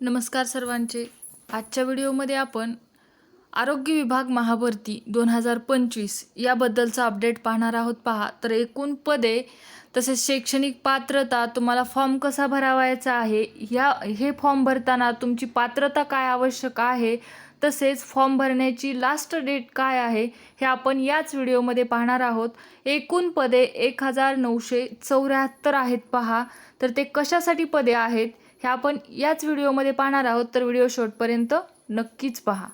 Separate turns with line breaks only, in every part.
नमस्कार सर्वांचे. आजच्या व्हिडिओमध्ये आपण आरोग्य विभाग महाभरती दोन हजार पंचवीस याबद्दलचा अपडेट पाहणार आहोत. पहा तर एकूण पदे तसेच शैक्षणिक पात्रता तुम्हाला फॉर्म कसा भरावायचा आहे? ह्या हे फॉर्म भरताना तुमची पात्रता काय आवश्यक आहे? तसेच फॉर्म भरण्याची लास्ट डेट काय आहे? हे आपण याच व्हिडिओमध्ये पाहणार आहोत. एकूण पदे एक हजार नऊशे चौऱ्याहत्तर आहेत पहा. तर ते कशासाठी पदे आहेत? हे आपण याच व्हिडिओमध्ये पाहणार आहोत तर व्हिडिओ शॉर्टपर्यंत नक्कीच पहा.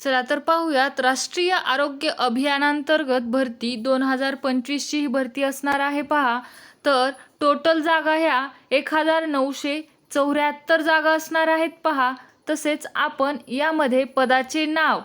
चला तर पाहूयात राष्ट्रीय आरोग्य अभियानांतर्गत भरती दोन हजार पंचवीसची ही भरती असणार आहे पहा. तर टोटल जागा ह्या एक हजार नऊशे चौऱ्याहत्तर जागा असणार आहेत पहा. तसेच आपण यामध्ये पदाचे नाव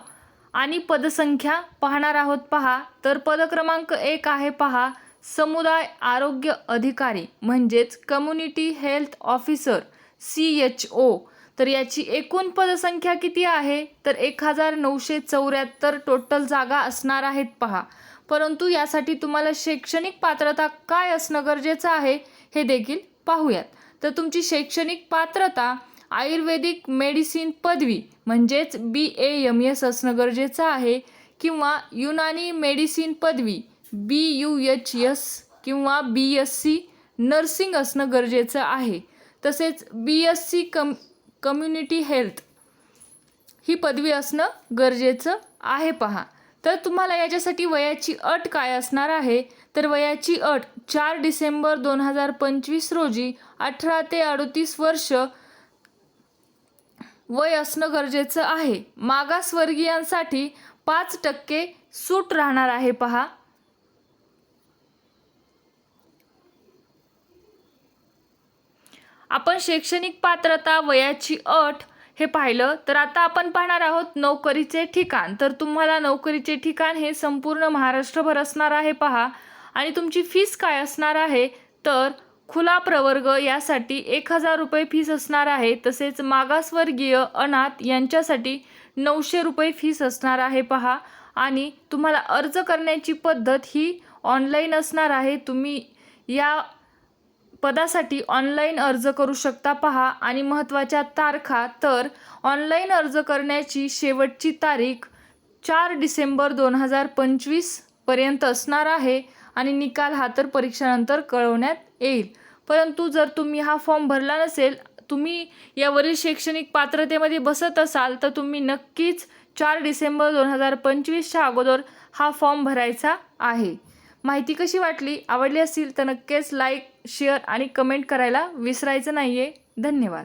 आणि पदसंख्या पाहणार आहोत पहा. तर पद क्रमांक एक आहे पहा. समुदाय आरोग्य अधिकारी म्हणजेच community health officer C H O तर याची एकूण पदसंख्या किती आहे? तर एक हजार नऊशे चौऱ्याहत्तर टोटल जागा असणार आहेत पहा. परंतु यासाठी तुम्हाला शैक्षणिक पात्रता काय असणं गरजेचं आहे हे देखील पाहूयात. तर तुमची शैक्षणिक पात्रता आयुर्वेदिक मेडिसिन पदवी म्हणजेच बी ए एम एस असणं गरजेचं आहे किंवा युनानी मेडिसिन पदवी बी यू एच एस किंवा बी एस सी नर्सिंग असणं गरजेचं आहे. तसेच बी एस सी कम कम्युनिटी हेल्थ ही पदवी असणं गरजेचं आहे पहा. तर तुम्हाला याच्यासाठी वयाची अट काय असणार आहे? तर वयाची अट चार डिसेंबर दोन हजार पंचवीस रोजी अठरा ते अडतीस वर्ष वय असणं गरजेचं आहे. मागासवर्गीयांसाठी पाच टक्के सूट राहणार आहे पहा. आपण शैक्षणिक पात्रता वयाची अट हे पाहिलं तर आता आपण पाहणार आहोत नोकरीचे ठिकाण. तर तुम्हाला नोकरीचे ठिकाण हे संपूर्ण महाराष्ट्रभर असणार आहे पहा. आणि तुमची फीस काय असणार आहे? तर खुला प्रवर्ग यासाठी एक हजार रुपये फीस असणार आहे. तसेच मागासवर्गीय अनाथ यांच्यासाठी नऊशे रुपये फीस असणार आहे पहा. आणि तुम्हाला अर्ज करण्याची पद्धत ही ऑनलाईन असणार आहे. तुम्ही या पदासाठी ऑनलाईन अर्ज करू शकता पहा आणि महत्त्वाच्या तारखा तर ऑनलाईन अर्ज करण्याची शेवटची तारीख चार डिसेंबर दोन हजार पंचवीसपर्यंत असणार आहे आणि निकाल हा तर परीक्षानंतर कळवण्यात येईल. परंतु जर तुम्ही हा फॉर्म भरला नसेल तुम्ही यावरील शैक्षणिक पात्रतेमध्ये बसत असाल तर तुम्ही नक्कीच चार डिसेंबर दोन हजार पंचवीसच्या अगोदर हा फॉर्म भरायचा आहे. माहिती कशी वाटली आवडली असेल तर नक्कीच लाईक शेअर आणि कमेंट करायला विसरायचं नाही आहे धन्यवाद.